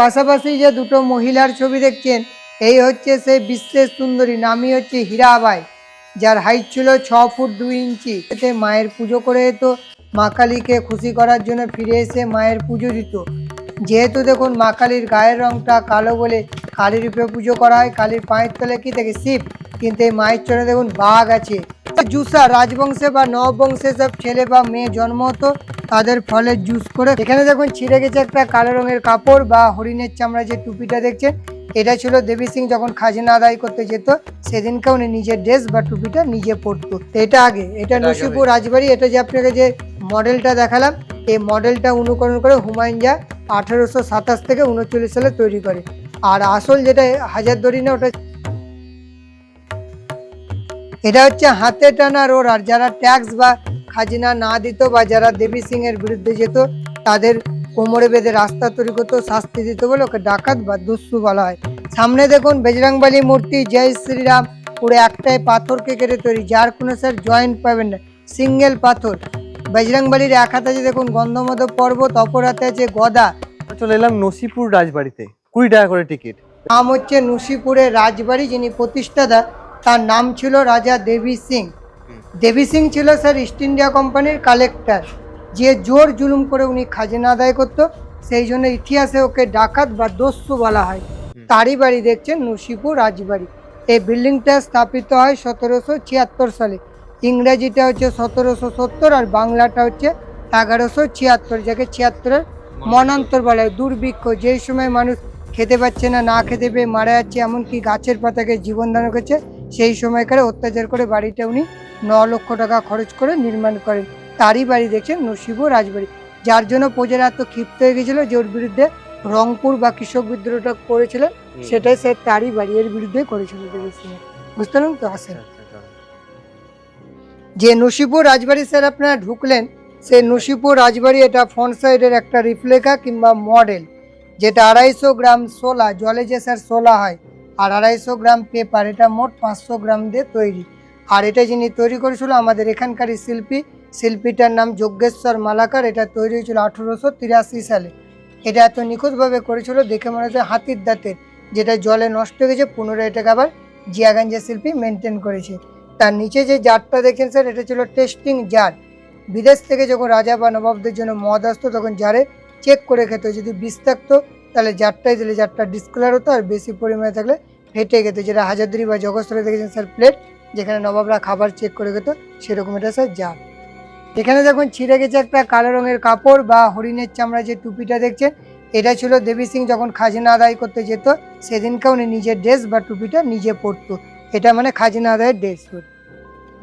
পাশাপাশি যে দুটো মহিলার ছবি দেখছেন, এই হচ্ছে সেই বিশ্বের সুন্দরী, নামই হচ্ছে হীরাবাই, যার হাইট ছিল ছ ফুট দুই ইঞ্চি। এতে মায়ের পুজো করে তো মা কালীকে খুশি করার জন্য ফিরে এসে মায়ের পুজো দিত। যেহেতু দেখুন, মা কালীর গায়ের রংটা কালো বলে কালীর রূপে পুজো করা হয়, কালীর পায়ের তলে কি থাকে শিব, কিন্তু এই মায়ের চরে দেখুন বাঘ আছে। জুসা, রাজবংশে বা নববংশে সব ছেলে বা মেয়ে জন্ম হতো তাদের ফলে জুস করে। এখানে দেখুন ছিঁড়ে গেছে একটা কালো রঙের কাপড় বা হরিণের চামড়া যে টুপিটা দেখছেন এটা ছিল দেবী সিং যখন খাজনা আদায় করতে যেত সেদিনকে উনি নিজের ড্রেস বা টুপিটা নিজে পরতো। এটা আগে এটা নসিপুর রাজবাড়ি এটা যে আপনাকে যে মডেলটা দেখালাম এই মডেলটা অনুকরণ করে হুমায়ুন যা আঠারোশো সাতাশ থেকে উনচল্লিশ সালে তৈরি করে। আর আসল যেটা হাজারদুয়ারি না ওটা এটা হচ্ছে হাতে টানা রোড আর যারা ট্যাক্স বা খাজনা না দিত বা যারা দেবী সিং এর বিরুদ্ধে যেত তাদের কোমরে বেঁধে রাস্তা তৈরি করতো শাস্তি দিত বলে ওকে ডাকাত বা দস্যু বলা হয়। সামনে দেখুন বেজরাংবালি মূর্তি জয় শ্রীরাম পুরো একটাই পাথরকে কেটে তৈরি যার কোনো স্যার জয়েন্ট পাবেন না সিঙ্গেল পাথর। বেজরাংবালির এক হাতে আছে দেখুন গন্ধমদ পর্বত অপর হাতে আছে গদা। চলে এলাম নসিপুর রাজবাড়িতে কুড়ি টাকা করে টিকিট। নাম হচ্ছে নসিপুরের রাজবাড়ি যিনি প্রতিষ্ঠাতা তার নাম ছিল রাজা দেবী সিং। দেবী সিং ছিল স্যার ইস্ট ইন্ডিয়া কোম্পানির কালেক্টর। যে জোর জুলুম করে উনি খাজনা আদায় করতো সেই জন্য ইতিহাসে ওকে ডাকাত বা দস্যু বলা হয়। তারই বাড়ি দেখছেন নসিপুর রাজবাড়ি। এই বিল্ডিংটা স্থাপিত হয় সতেরোশো ছিয়াত্তর সালে। ইংরেজিটা হচ্ছে সতেরোশো সত্তর আর বাংলাটা হচ্ছে এগারোশো ছিয়াত্তর যাকে ছিয়াত্তরের মনান্তর বলা হয়। দুর্ভিক্ষ যেই সময় মানুষ খেতে পাচ্ছে না না খেতে পেয়ে মারা যাচ্ছে এমনকি গাছের পাতাকে জীবন দান করছে সেই সময়কারে অত্যাচার করে বাড়িটা উনি ন লক্ষ টাকা খরচ করে নির্মাণ করেন। তারই বাড়ি দেখছেন নসিব রাজবাড়ি যার জন্য প্রজারা এত ক্ষিপ্ত হয়ে গেছিল যে ওর বিরুদ্ধে রংপুর বা কৃষক বিদ্রোহটা করেছিলেন সেটাই সে তারই বাড়ি এর বিরুদ্ধে করেছিল বুঝতে পারলেন তো? আসেন যে নসিপুর রাজবাড়ি স্যার আপনারা ঢুকলেন সেই নসিপুর রাজবাড়ি এটা ফ্রন্ট সাইডের একটা রিফ্লেকা কিংবা মডেল যেটা আড়াইশো গ্রাম সোলা জলে যে স্যার সোলা হয় আর আড়াইশো গ্রাম পেপার এটা মোট পাঁচশো গ্রাম দিয়ে তৈরি। আর এটা যিনি তৈরি করেছিল আমাদের এখানকারই শিল্পী, শিল্পীটার নাম যজ্ঞেশ্বর মালাকার, এটা তৈরি হয়েছিল আঠেরোশো তিরাশি সালে। এটা এত নিখুঁতভাবে করেছিল, দেখে মনে হচ্ছে হাতির দাঁতের যেটা জলে নষ্ট হয়ে গেছে, পুনরায় এটাকে আবার জিয়াগঞ্জের শিল্পী মেনটেন করেছে। তার নিচে যে জারটা দেখেন স্যার, এটা ছিল টেস্টিং জার বিদেশ থেকে যখন রাজা বা নবাবদের জন্য মদ আসতো, তখন জারে চেক করে খেত যদি বিষ থাকতো তাহলে জারটাই দিলে, জারটা ডিসকালার হতো আর বেশি পরিমাণে থাকলে ফেটে গেতো। যেটা হাজারদুরি বা জগৎসরে দেখেছেন স্যার প্লেট যেখানে নবাবরা খাবার চেক করে খেত সেরকম এটা স্যার জার। এখানে দেখুন, ছিঁড়ে গেছে একটা কালো রঙের কাপড় বা হরিণের চামড়া যে টুপিটা দেখছেন, এটা ছিল দেবী সিং যখন খাজনা আদায় করতে যেত, সেদিনকে উনি নিজের ড্রেস বা টুপিটা নিজে পরতো। এটা মানে খাজনা আদায়ের ড্রেস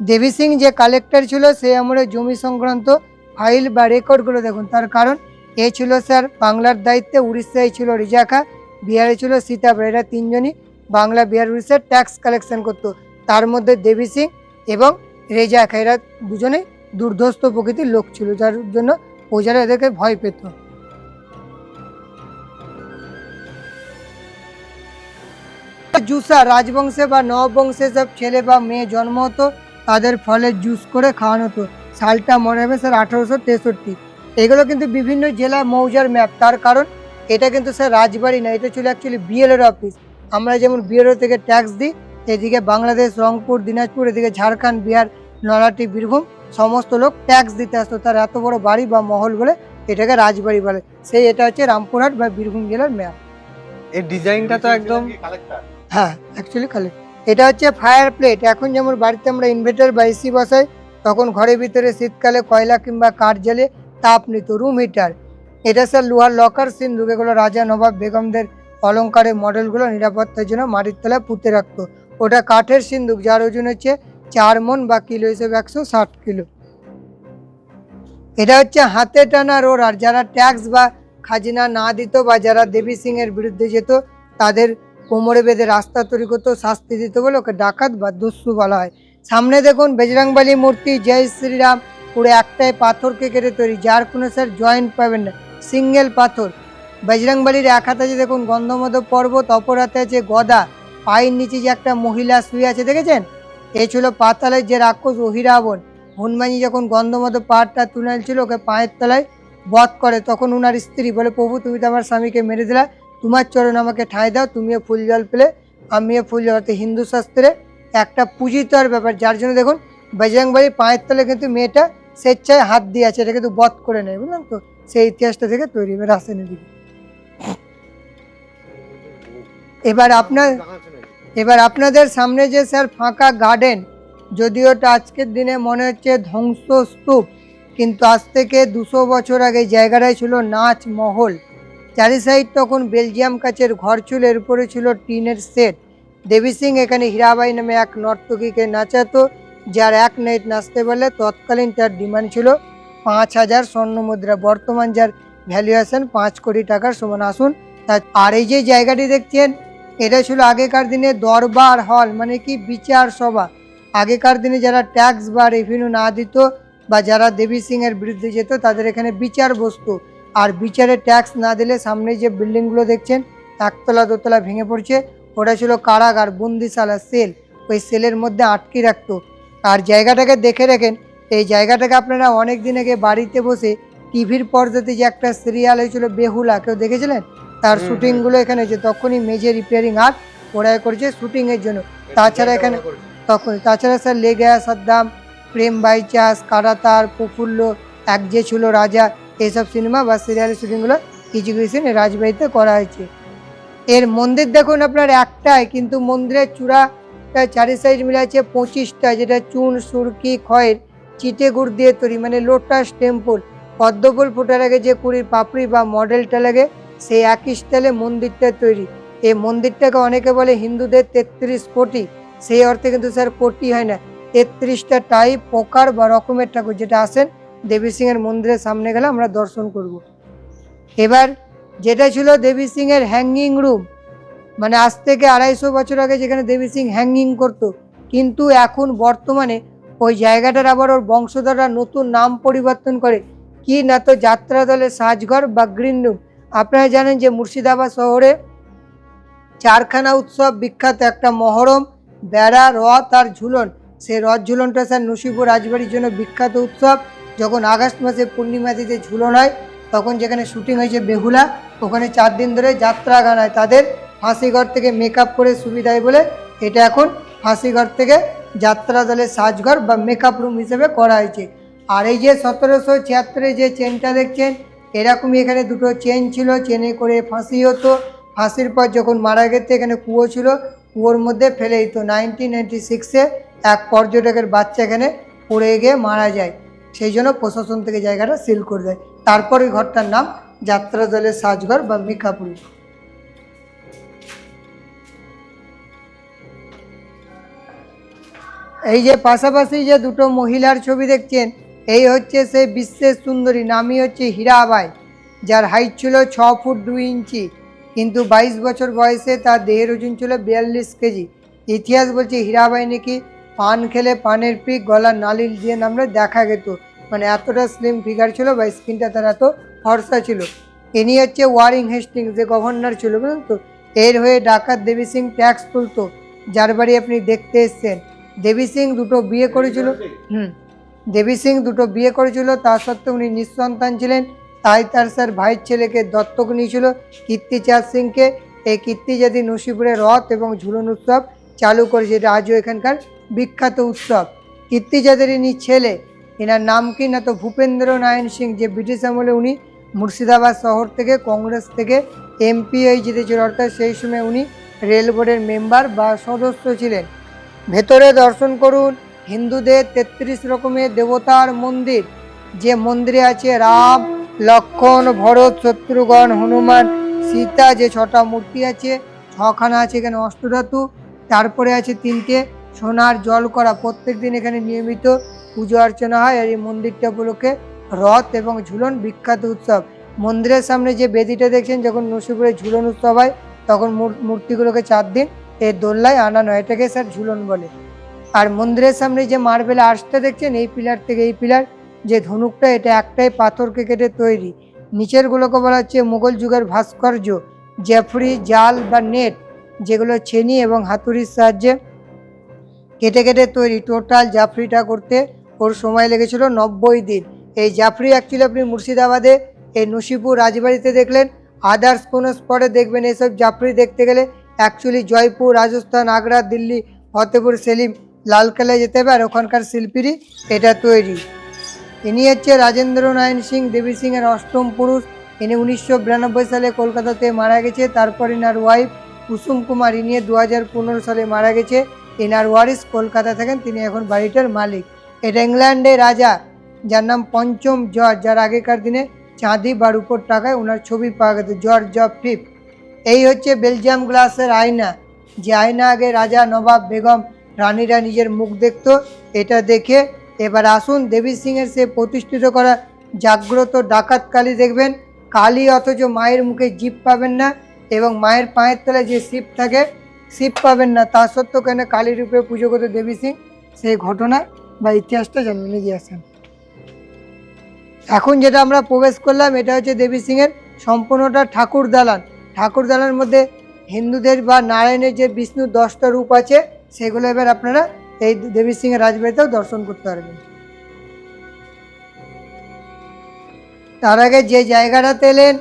দেবী সিং যে কালেক্টর ছিল, সে আমলে জমি সংক্রান্ত ফাইল বা রেকর্ডগুলো দেখুন, তার কারণ এ ছিল স্যার বাংলার দায়িত্বে উড়িষ্যায় ছিল রিজাখা, বিহারে ছিল সীতাপুর। এরা তিনজনই বাংলা, বিহার, উড়িষ্যার ট্যাক্স কালেকশন করতো। তার মধ্যে দেবী সিং এবং রেজা খা এরা দুজনেই দুর্ধস্ত প্রকৃতির লোক ছিল, যার জন্য প্রজারা এদেরকে ভয় পেত। জুসা, রাজবংশে বা নববংশে সব ছেলে বা মেয়ে জন্ম হতো, তাদের ফলে জুস করে খাওয়ানো হতো। সালটা মনে হবে স্যার আঠারোশো তেষট্টি। এগুলো কিন্তু বিভিন্ন জেলা মৌজার ম্যাপ তার কারণ এটা কিন্তু স্যার রাজবাড়ি না এটা ছিল অ্যাকচুয়ালি বিএলওর অফিস আমরা যেমন বিএলও থেকে ট্যাক্স দিই এদিকে বাংলাদেশ রংপুর দিনাজপুর এদিকে ঝাড়খণ্ড বিহার নলাটি বীরভূম সমস্ত লোক ট্যাক্স দিতে আসতো। তার এত বড় বাড়ি বা মহল বলে এটাকে রাজবাড়ি বলে। সেই এটা হচ্ছে রামপুরহাট বা বীরভূম জেলার ম্যাপ এই ডিজাইনটা তো একদম হ্যাঁ অ্যাকচুয়ালি খালি এটা হচ্ছে ফায়ার প্লেট এখন যেমন বাড়িতে আমরা ইনভার্টার বা এসি বসাই তখন ঘরের ভিতরে শীতকালে কয়লা কিংবা কাঠ জ্বালে তাপ নিত রুম হিটার এটা স্যার লোহার লকার সিন্ধুক এগুলো রাজা নবাব বেগমদের অলঙ্কারের মডেলগুলো নিরাপত্তার জন্য মাটির তলায় পুঁতে রাখতো। ওটা কাঠের সিন্ধুক যার ওজন হচ্ছে চার মন বা কিলো হিসেবে একশো ষাট কিলো। এটা হচ্ছে হাতে টানা রোড আর যারা ট্যাক্স বা খাজনা না দিত বা যারা দেবী সিং এর বিরুদ্ধে যেত, তাদের কোমরে বেঁধে রাস্তা তৈরি করতো, শাস্তি দিত বলে ওকে ডাকাত বা দস্যু বলা হয়। সামনে দেখুন বেজরাংবালি মূর্তি, জয় শ্রীরাম। পুরো একটাই পাথরকে কেটে তৈরি, যার কোনো স্যার জয়েন্ট পাবেন না সিঙ্গেল পাথর। বেজরাংবালির এক হাতে আছে দেখুন গন্ধমদ পর্বত, অপর হাতে আছে গদা। পায়ের নিচে যে একটা মহিলা শুয়ে আছে, দেখেছেন? এ ছিল পাতালের যে রাক্ষস অহিরাবণ। হনুমানজি যখন গন্ধমদ পাহাড়টা তুলে ছিল, ওকে পায়ের তলায় বধ করে, তখন উনার স্ত্রী বলে, প্রভু, তুমি তো আমার স্বামীকে মেরে দিলা, তোমার চরণ আমাকে ঠাঁই দাও, তুমিও ফুল জল পেলে, আমিও ফুল জল। হিন্দু শাস্ত্রে একটা পূজিতর ব্যাপার, যার জন্য দেখুন বজরংবাড়ি পায়ের তলে কিন্তু মেয়েটা স্বেচ্ছায় হাত দিয়ে আছে এটা কিন্তু বধ করে নেয়, বুঝলেন তো? সেই ইতিহাসটা থেকে তৈরি আসেন এদিকে এবার আপনার, এবার আপনাদের সামনে যে স্যার ফাঁকা গার্ডেন যদিও এটা আজকের দিনে মনে হচ্ছে ধ্বংসস্তূপ, কিন্তু আজ থেকে দুশো বছর আগে জায়গাটায় ছিল নাচ মহল। চারি সাইড তখন বেলজিয়াম কাচের ঘর ছিল, এর উপরে ছিল টিনের সেট দেবী সিং এখানে হীরাবাই নামে এক নর্তকীকে নাচাতো যার এক নাইট নাচতে পারলে তৎকালীন তার ডিমান্ড ছিল পাঁচ হাজার স্বর্ণ মুদ্রা। বর্তমান যার ভ্যালুয়েশন পাঁচ কোটি টাকার সমান। আসুন আর এই যে জায়গাটি দেখছেন, এটা ছিল আগেকার দিনে দরবার হল মানে কি বিচার সভা। আগেকার দিনে যারা ট্যাক্স বা রেভিনিউ না দিত বা যারা দেবী সিংয়ের বিরুদ্ধে যেত, তাদের এখানে বিচার বসতো। আর বিচারে ট্যাক্স না দিলে সামনে যে বিল্ডিংগুলো দেখছেন, একতলা দোতলা ভেঙে পড়ছে, ওটা ছিল কারাগার, বন্দিশালা সেল ওই সেলের মধ্যে আটকে রাখতো। আর জায়গাটাকে দেখে রাখেন। এই জায়গাটাকে আপনারা অনেক দিন আগে বাড়িতে বসে টিভির পর্দাতে যে একটা সিরিয়াল হয়েছিল বেহুলা কেউ দেখেছিলেন? তার শুটিংগুলো এখানে যে তখনই মেজে রিপেয়ারিং আর্ট ওরাই করেছে শুটিংয়ের জন্য। তাছাড়া এখানে তখন তাছাড়া স্যার লেগে সাদ্দাম প্রেম বাইচাস কারাতার প্রফুল্ল এক যে ছিল রাজা এইসব সিনেমা বা সিরিয়ালের শুটিংগুলো কিছু কিছু সিন রাজবাড়িতে করা হয়েছে। এর মন্দির দেখুন আপনার একটাই কিন্তু মন্দিরের চূড়াটা চারি সাইড মিলে আছে পঁচিশটা, যেটা চুন, সুরকি, খয়ের, চিটে গুড় দিয়ে তৈরি মানে লোটাস টেম্পল পদ্মফুল ফোটার আগে যে কুড়ির পাপড়ি বা মডেলটা লাগে, সেই একই স্টাইলে মন্দিরটা তৈরি। এই মন্দিরটাকে অনেকে বলে হিন্দুদের তেত্রিশ কোটি। সেই অর্থে কিন্তু স্যার কোটি হয় না। তেত্রিশটা টাইপ প্রকার বা রকমের ঠাকুর। যেটা আসেন, দেবী সিংয়ের মন্দিরের সামনে গেলে আমরা দর্শন করব। এবার, যেটা ছিল দেবী সিংয়ের হ্যাঙ্গিং রুম মানে আজ থেকে আড়াইশো বছর আগে যেখানে দেবী সিং হ্যাঙ্গিং করতো, কিন্তু এখন বর্তমানে ওই জায়গাটার আবার ওর বংশধররা নতুন নাম পরিবর্তন করে। কি না তো যাত্রা দলের সাজঘর বা গ্রিন রুম আপনারা জানেন যে মুর্শিদাবাদ শহরে চারখানা উৎসব, বিখ্যাত একটা মহরম, বেড়া, রথ আর ঝুলন। সেই রথ ঝুলনটা স্যার নসিপুর রাজবাড়ির জন্য বিখ্যাত উৎসব। যখন আগস্ট মাসে পূর্ণিমা তিথি ঝুলন হয়, তখন যেখানে শুটিং হয়েছে বেহুলা, ওখানে চার দিন ধরে যাত্রা গান হয় তাদের। ফাঁসিঘর থেকে মেকআপ করে সুবিধায় বলে এটা এখন ফাঁসিঘর থেকে যাত্রা দলের সাজঘর বা মেকআপ রুম হিসেবে করা হয়েছে। আর এই যে সতেরোশো ছিয়াত্তরে যে চেনটা দেখছেন, এরকমই এখানে দুটো চেন ছিল। চেনে করে ফাঁসি হতো। ফাঁসির পর যখন মারা গেছে, এখানে কুয়ো ছিল। কুয়োর মধ্যে ফেলে দিত। নাইনটিন নাইনটি সিক্সে এক পর্যটকের বাচ্চা এখানে পড়ে গিয়ে মারা যায়। সেই জন্য প্রশাসন থেকে জায়গাটা সিল করে দেয়। তারপর ওই ঘরটার নাম যাত্রা দলের সাজঘর বা মিকাপুরি এই যে পাশাপাশি যে দুটো মহিলার ছবি দেখছেন, এই হচ্ছে সেই বিশ্বের সুন্দরী, নামই হচ্ছে হীরাবাই, যার হাইট ছিল ছ ফুট দুই ইঞ্চি, কিন্তু বাইশ বছর বয়সে তার দেহের ওজন ছিল বিয়াল্লিশ কেজি। ইতিহাস বলছে হীরাবাই নাকি পান খেলে পানের পিক, গলার নালিল দিয়ে নামলে দেখা যেত মানে এতটা স্লিম ফিগার ছিল বা স্কিনটা তার এত ফর্সা ছিল। ইনি হচ্ছে ওয়ারিং হেস্টিং, যে গভর্নর ছিল, বুঝলেন তো? এর হয়ে ডাকাত দেবী সিং ট্যাক্স তুলতো, যার বাড়ি আপনি দেখতে এসছেন। দেবী সিং দুটো বিয়ে করেছিল। হুম। দেবী সিং দুটো বিয়ে করেছিল তা সত্ত্বেও উনি নিঃসন্তান ছিলেন। তাই তার স্যার ভাইয়ের ছেলেকে দত্তক নিয়েছিল কীর্তিচাঁদ সিংকে। এই কীর্তিজাতি নসিপুরে রথ এবং ঝুলন উৎসব চালু করেছে এটা আজও এখানকার বিখ্যাত উৎসব। কীর্তিচাঁদের ইনি ছেলে এনার নাম কি? না তো ভূপেন্দ্র নারায়ণ সিং যে ব্রিটিশ আমলে উনি মুর্শিদাবাদ শহর থেকে কংগ্রেস থেকে এমপি হয়ে জিতেছিল অর্থাৎ সেই সময় উনি রেল বোর্ডের মেম্বার বা সদস্য ছিলেন। ভেতরে দর্শন করুন। হিন্দুদের তেত্রিশ রকমের দেবতার মন্দির। যে মন্দিরে আছে রাম, লক্ষণ, ভরত, শত্রুঘ্ন, হনুমান, সীতা, যে ছটা মূর্তি আছে, ছখানা আছে এখানে অষ্টধাতু, তারপরে আছে তিনটে, সোনার জল করা। প্রত্যেক দিন এখানে নিয়মিত পুজো অর্চনা হয় আর এই মন্দিরটা উপলক্ষে রথ এবং ঝুলন বিখ্যাত উৎসব। মন্দিরের সামনে যে বেদিটা দেখছেন, যখন নসিপুরে ঝুলন উৎসব হয়, তখন মূর- মূর্তিগুলোকে চার দিন এই দোল্লায় আনানো হয় এটাকে স্যার ঝুলন বলে। আর মন্দিরের সামনে যে মার্বেল আর্চটা দেখছেন, এই পিলার থেকে এই পিলার, যে ধনুকটা, এটা একটাই পাথরকে কেটে তৈরি। নিচেরগুলোকে বলা হচ্ছে মুঘল যুগের ভাস্কর্য, জেফরি, জাল বা নেট, যেগুলো ছেনি এবং হাতুড়ির সাহায্যে কেটে কেটে তৈরি। টোটাল জাফরিটা করতে ওর সময় লেগেছিল নব্বই দিন। এই জাফরি অ্যাকচুয়ালি আপনি মুর্শিদাবাদে, এই নসিপুর রাজবাড়িতে দেখলেন। আদার্স কোনো স্পটে দেখবেন, এসব জাফরি দেখতে গেলে অ্যাকচুয়ালি জয়পুর রাজস্থান আগ্রা দিল্লি ফতেপুর সেলিম লালকেলায় যেতে হবে আর ওখানকার শিল্পীরই এটা তৈরি ইনি হচ্ছে রাজেন্দ্র নারায়ণ সিং দেবী সিং এর অষ্টম পুরুষ। ইনি উনিশশো বিরানব্বই সালে কলকাতাতে মারা গেছে। তারপর ইনার ওয়াইফ কুসুম কুমার, ইনি দু হাজার পনেরো সালে মারা গেছে। এনার ওয়ারিস কলকাতা থাকেন, তিনি এখন বাড়িটার মালিক। এটা ইংল্যান্ডের রাজা, যার নাম পঞ্চম জর্জ। যার আগেকার দিনে চাঁদি বা রূপোর টাকায় ওনার ছবি পাওয়া গেছে, জর্জ অফ ফিফ এই হচ্ছে বেলজিয়াম গ্লাসের আয়না। যে আয়না আগে রাজা নবাব বেগম রানীরা নিজের মুখ দেখত, এটা দেখে এবার আসুন দেবী সিংয়ের সে প্রতিষ্ঠিত করা জাগ্রত ডাকাত কালী দেখবেন। কালী অথচ মায়ের মুখে জিপ পাবেন না এবং মায়ের পায়ের তলায় যে শিব থাকে, শিব পাবেন না। তা সত্ত্বেও কেন কালী রূপে পুজো করতে দেবী সিং? সেই ঘটনা বা ইতিহাসটা জানিয়ে নিয়ে আসেন। এখন যেটা আমরা প্রবেশ করলাম, এটা হচ্ছে দেবী সিংয়ের সম্পূর্ণটা ঠাকুর দালান। ঠাকুর দালানের মধ্যে হিন্দুদের বা নারায়ণের যে বিষ্ণুর দশটা রূপ আছে, সেগুলো এবার আপনারা এই দেবী সিংয়ের রাজবাড়িতেও দর্শন করতে পারবেন। তার আগে যে জায়গাটাতে এলেন,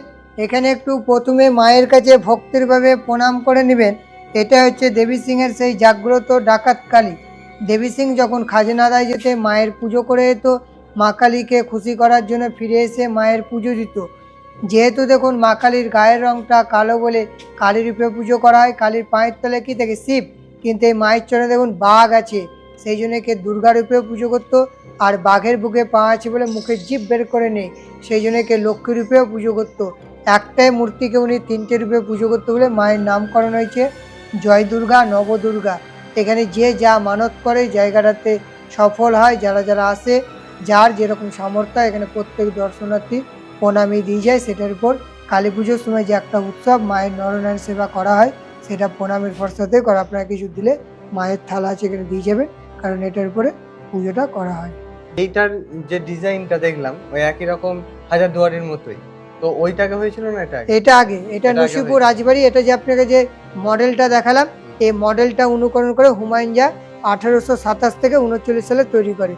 এখানে একটু প্রথমে মায়ের কাছে ভক্তিরভাবে প্রণাম করে নেবেন। এটা হচ্ছে দেবী সিংয়ের সেই জাগ্রত ডাকাত কালী। দেবী সিং যখন খাজনা আদায় যেতে মায়ের পুজো করে যেত মা কালীকে খুশি করার জন্য ফিরে এসে মায়ের পুজো দিত। যেহেতু দেখুন মা কালীর গায়ের রংটা কালো বলে কালী রূপে পুজো করা হয়, কালীর পায়ের তলে কি থাকে শিব, কিন্তু এই মায়ের চরণে দেখুন বাঘ আছে। সেই জন্য একে দুর্গা রূপে পুজো করতো আর বাঘের বুকে পা আছে বলে মুখে জিভ বের করে নেই সেই জন্য একে লক্ষ্মী রূপেও পুজো করতো। একটাই মূর্তিকে উনি তিনটে রূপে পুজো করতে বলে মায়ের নামকরণ হয়েছে জয় দুর্গা নবদুর্গা এখানে যে যা মানত করে জায়গাটাতে সফল হয়, যারা যারা আসে, যার যেরকম সামর্থ্য এখানে প্রত্যেক দর্শনার্থী প্রণামী দিয়ে যায় সেটার উপর কালী পুজোর সময় যে একটা উৎসব মায়ের নরনারায়ণ সেবা করা হয় সেটা প্রণামের ফর্সাতে করে আপনারা কিছু দিলে মায়ের থালা আছে এখানে দিয়ে যাবেন কারণ এটার উপরে পুজোটা করা হয়। এইটার যে ডিজাইনটা দেখলাম ওই একই রকম হাজার দুয়ারির মতোই। তো ওইটাকে হয়েছিল না এটা এটা আগে এটা নসিপুর রাজবাড়ি এটা যে আপনাকে যে মডেলটা দেখালাম এই মডেলটা অনুকরণ করে হুমায়ুন যা আঠারোশো সাতাশ থেকে উনচল্লিশ সালে তৈরি করে।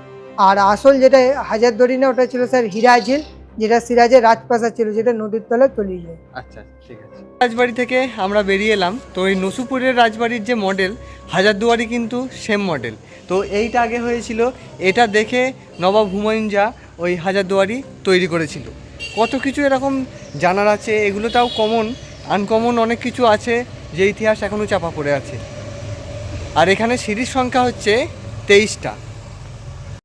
আর আসল যেটা হাজারদুয়ারি না ওটা ছিল স্যার হিরাঝিল যেটা সিরাজের রাজপ্রাসাদ ছিল, যেটা নদীর তলায় তলিয়ে যায়। আচ্ছা ঠিক আছে। রাজবাড়ি থেকে আমরা বেরিয়ে এলাম। তো এই নসুপুরের রাজবাড়ির যে মডেল, হাজারদুয়ারি কিন্তু সেম মডেল। তো এইটা আগে হয়েছিল, এটা দেখে নবাব হুমায়ুন যা ওই হাজারদুয়ারি তৈরি করেছিল। কত কিছু এরকম জানার আছে, এগুলো তাও কমন আনকমন অনেক কিছু আছে যে ইতিহাস এখনও চাপা পড়ে আছে। আর এখানে সিঁড়ির সংখ্যা হচ্ছে তেইশটা।